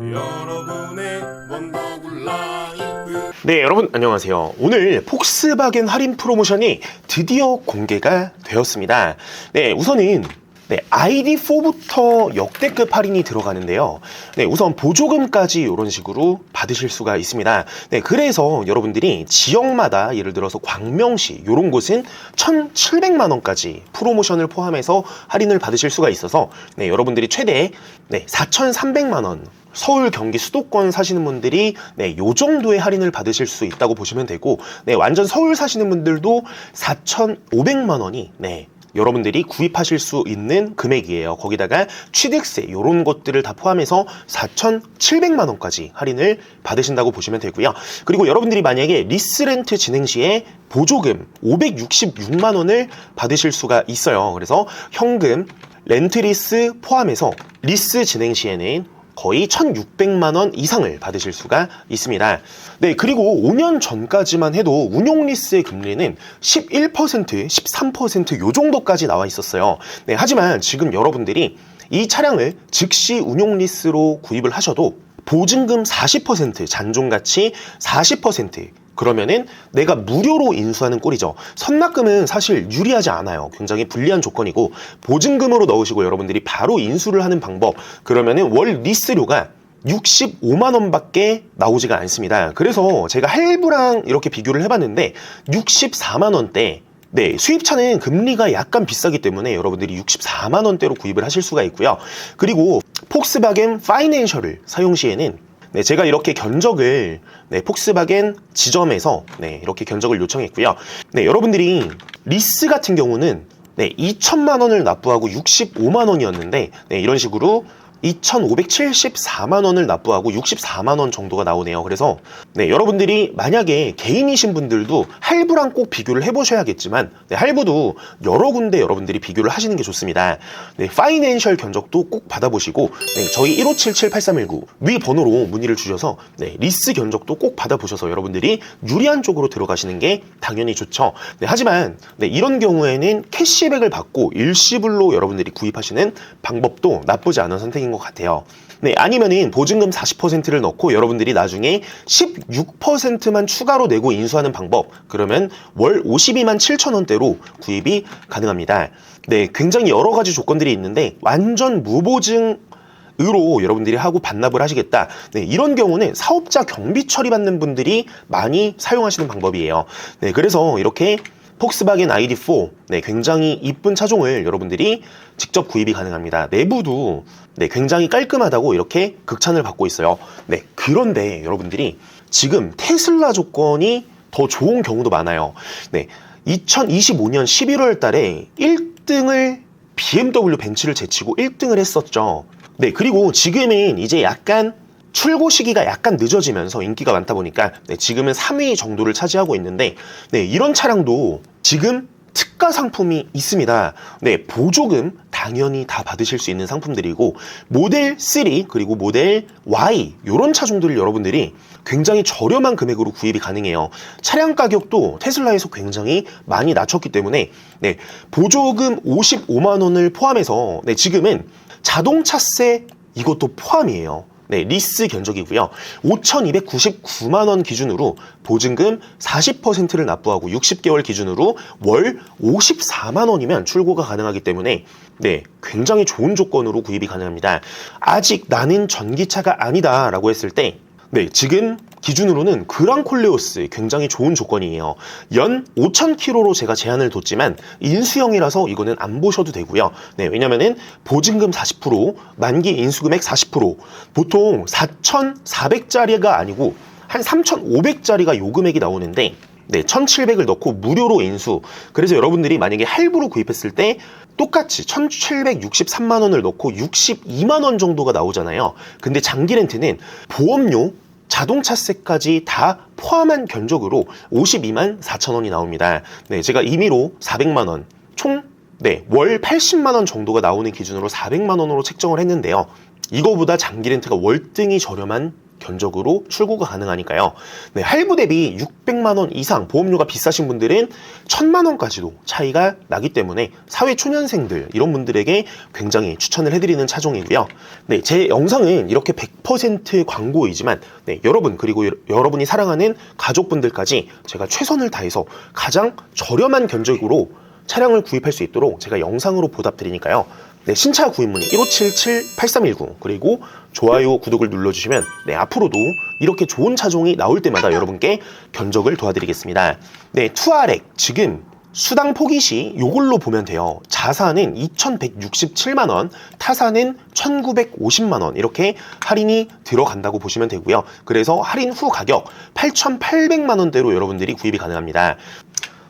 여러분의 원더굴 라이프 네, 여러분 안녕하세요. 오늘 폭스바겐 할인 프로모션이 드디어 공개가 되었습니다. 네, 우선은 네, ID4부터 역대급 할인이 들어가는데요. 네, 우선 보조금까지 이런 식으로 받으실 수가 있습니다. 네, 그래서 여러분들이 지역마다 예를 들어서 광명시 이런 곳은 1,700만 원까지 프로모션을 포함해서 할인을 받으실 수가 있어서 네, 여러분들이 최대 네, 4,300만 원 서울, 경기, 수도권 사시는 분들이 네, 요 정도의 할인을 받으실 수 있다고 보시면 되고, 네, 완전 서울 사시는 분들도 4,500만 원이 네, 여러분들이 구입하실 수 있는 금액이에요. 거기다가 취득세 이런 것들을 다 포함해서 4,700만 원까지 할인을 받으신다고 보시면 되고요. 그리고 여러분들이 만약에 리스렌트 진행 시에 보조금 566만 원을 받으실 수가 있어요. 그래서 현금, 렌트리스 포함해서 리스 진행 시에는 거의 1,600만 원 이상을 받으실 수가 있습니다. 네, 그리고 5년 전까지만 해도 운용 리스의 금리는 11%, 13%요 정도까지 나와 있었어요. 네, 하지만 지금 여러분들이 이 차량을 즉시 운용 리스로 구입을 하셔도 보증금 40%, 잔존 가치 40%, 그러면은 내가 무료로 인수하는 꼴이죠. 선납금은 사실 유리하지 않아요. 굉장히 불리한 조건이고 보증금으로 넣으시고 여러분들이 바로 인수를 하는 방법. 그러면은 월 리스료가 65만 원밖에 나오지가 않습니다. 그래서 제가 할부랑 이렇게 비교를 해봤는데 64만 원대 네, 수입차는 금리가 약간 비싸기 때문에 여러분들이 64만 원대로 구입을 하실 수가 있고요. 그리고 폭스바겐 파이낸셜을 사용 시에는 네, 제가 이렇게 견적을 네, 폭스바겐 지점에서 네, 이렇게 견적을 요청했고요. 네, 여러분들이 리스 같은 경우는 네, 2천만 원을 납부하고 65만 원이었는데 네, 이런 식으로 2,574만 원을 납부하고 64만 원 정도가 나오네요. 그래서 네, 여러분들이 만약에 개인이신 분들도 할부랑 꼭 비교를 해보셔야겠지만 네, 할부도 여러 군데 여러분들이 비교를 하시는 게 좋습니다. 네, 파이낸셜 견적도 꼭 받아보시고 네, 저희 1577-8319 위 번호로 문의를 주셔서 네, 리스 견적도 꼭 받아보셔서 여러분들이 유리한 쪽으로 들어가시는 게 당연히 좋죠. 네, 하지만 네, 이런 경우에는 캐시백을 받고 일시불로 여러분들이 구입하시는 방법도 나쁘지 않은 선택인 것 같아요. 네, 아니면은 보증금 40%를 넣고 여러분들이 나중에 16%만 추가로 내고 인수하는 방법. 그러면 월 52만 7천 원대로 구입이 가능합니다. 네, 굉장히 여러 가지 조건들이 있는데 완전 무보증 으로 여러분들이 하고 반납을 하시겠다. 네, 이런 경우는 사업자 경비 처리받는 분들이 많이 사용하시는 방법이에요. 네, 그래서 이렇게 폭스바겐 ID4 네, 굉장히 이쁜 차종을 여러분들이 직접 구입이 가능합니다. 내부도 네, 굉장히 깔끔하다고 이렇게 극찬을 받고 있어요. 네, 그런데 여러분들이 지금 테슬라 조건이 더 좋은 경우도 많아요. 네, 2025년 11월 달에 1등을 BMW 벤츠를 제치고 1등을 했었죠. 네, 그리고 지금은 이제 약간 출고 시기가 약간 늦어지면서 인기가 많다 보니까 네, 지금은 3위 정도를 차지하고 있는데 네, 이런 차량도 지금 특가 상품이 있습니다. 네, 보조금 당연히 다 받으실 수 있는 상품들이고 모델 3 그리고 모델 Y 이런 차종들을 여러분들이 굉장히 저렴한 금액으로 구입이 가능해요. 차량 가격도 테슬라에서 굉장히 많이 낮췄기 때문에 네, 보조금 55만 원을 포함해서 네, 지금은 자동차세 이것도 포함이에요. 네, 리스 견적이고요. 5,299만 원 기준으로 보증금 40%를 납부하고 60개월 기준으로 월 54만 원이면 출고가 가능하기 때문에 네, 굉장히 좋은 조건으로 구입이 가능합니다. 아직 나는 전기차가 아니다라고 했을 때 네, 지금 기준으로는 그랑콜레오스 굉장히 좋은 조건이에요. 연 5,000km로 제가 제한을 뒀지만 인수형이라서 이거는 안 보셔도 되고요. 네, 왜냐면은 보증금 40%, 만기 인수금액 40%, 보통 4,400짜리가 아니고 한 3,500짜리가 요금액이 나오는데 네, 1,700을 넣고 무료로 인수. 그래서 여러분들이 만약에 할부로 구입했을 때 똑같이 1,763만 원을 넣고 62만 원 정도가 나오잖아요. 근데 장기 렌트는 보험료, 자동차세까지 다 포함한 견적으로 52만 4천 원이 나옵니다. 네, 제가 임의로 400만 원, 총 네, 월 80만 원 정도가 나오는 기준으로 400만 원으로 책정을 했는데요. 이거보다 장기 렌트가 월등히 저렴한 견적으로 출고가 가능하니까요. 네, 할부 대비 600만 원 이상 보험료가 비싸신 분들은 1000만 원까지도 차이가 나기 때문에 사회 초년생들 이런 분들에게 굉장히 추천을 해드리는 차종이고요. 네, 제 영상은 이렇게 100% 광고이지만 네, 여러분 그리고 여- 여러분이 사랑하는 가족분들까지 제가 최선을 다해서 가장 저렴한 견적으로 차량을 구입할 수 있도록 제가 영상으로 보답드리니까요. 네, 신차 구입 문의 1577-8319 그리고 좋아요, 구독을 눌러주시면 네, 앞으로도 이렇게 좋은 차종이 나올 때마다 여러분께 견적을 도와드리겠습니다. 네, 투아렉 지금 수당 포기 시 요걸로 보면 돼요. 자사는 2,167만 원, 타사는 1,950만 원 이렇게 할인이 들어간다고 보시면 되고요. 그래서 할인 후 가격 8,800만 원대로 여러분들이 구입이 가능합니다.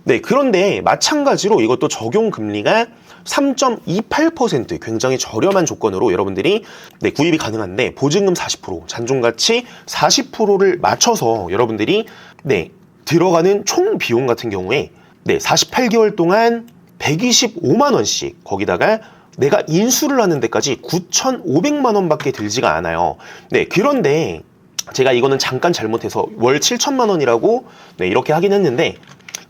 네, 그런데 마찬가지로 이것도 적용 금리가 3.28% 굉장히 저렴한 조건으로 여러분들이 네, 구입이 가능한데 보증금 40%, 잔존가치 40%를 맞춰서 여러분들이 네, 들어가는 총 비용 같은 경우에 네, 48개월 동안 125만 원씩 거기다가 내가 인수를 하는 데까지 9,500만 원밖에 들지가 않아요. 네, 그런데 제가 이거는 잠깐 잘못해서 월 7천만 원이라고 네, 이렇게 하긴 했는데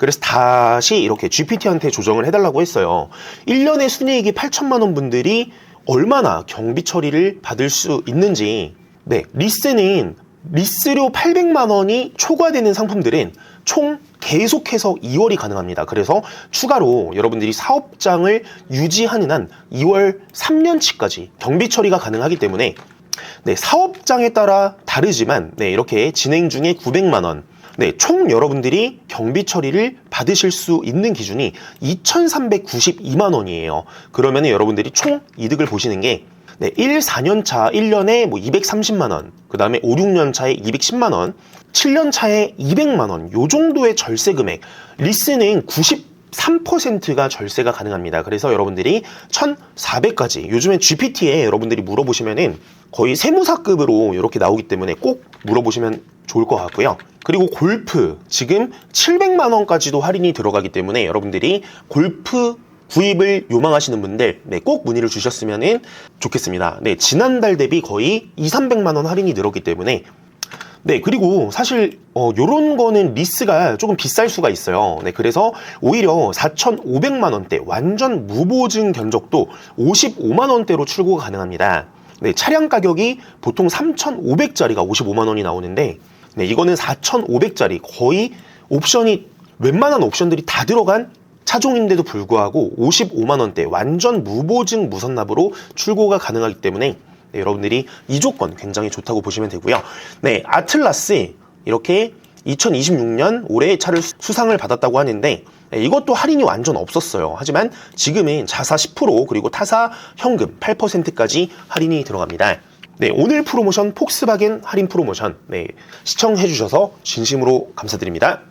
그래서 다시 이렇게 GPT한테 조정을 해달라고 했어요. 1년에 순이익이 8천만 원 분들이 얼마나 경비 처리를 받을 수 있는지. 네, 리스는 리스료 800만 원이 초과되는 상품들은 총 계속해서 2월이 가능합니다. 그래서 추가로 여러분들이 사업장을 유지하는 한 2월 3년치까지 경비 처리가 가능하기 때문에 네, 사업장에 따라 다르지만 네, 이렇게 진행 중에 900만 원. 네, 총 여러분들이 경비 처리를 받으실 수 있는 기준이 2,392만 원이에요. 그러면 여러분들이 총 이득을 보시는 게 네, 1, 4년 차 1년에 뭐 230만 원, 그 다음에 5, 6년 차에 210만 원, 7년 차에 200만 원, 요 정도의 절세 금액. 리스는 93%가 절세가 가능합니다. 그래서 여러분들이 1,400까지 요즘에 GPT에 여러분들이 물어보시면은 거의 세무사급으로 이렇게 나오기 때문에 꼭 물어보시면 좋을 것 같고요. 그리고 골프 지금 700만 원까지도 할인이 들어가기 때문에 여러분들이 골프 구입을 요망하시는 분들 네, 꼭 문의를 주셨으면 좋겠습니다. 네, 지난달 대비 거의 2, 300만 원 할인이 늘었기 때문에 네, 그리고 사실 어 요런 거는 리스가 조금 비쌀 수가 있어요. 네, 그래서 오히려 4,500만 원대 완전 무보증 견적도 55만 원대로 출고가 가능합니다. 네, 차량 가격이 보통 3,500짜리가 55만 원이 나오는데 네, 이거는 4,500짜리 거의 옵션이 웬만한 옵션들이 다 들어간 차종인데도 불구하고 55만 원대 완전 무보증 무선납으로 출고가 가능하기 때문에 네, 여러분들이 이 조건 굉장히 좋다고 보시면 되고요. 네, 아틀라스 이렇게 2026년 올해 차를 수- 수상을 받았다고 하는데 네, 이것도 할인이 완전 없었어요. 하지만 지금은 자사 10% 그리고 타사 현금 8%까지 할인이 들어갑니다. 네, 오늘 프로모션 폭스바겐 할인 프로모션 네, 시청해 주셔서 진심으로 감사드립니다.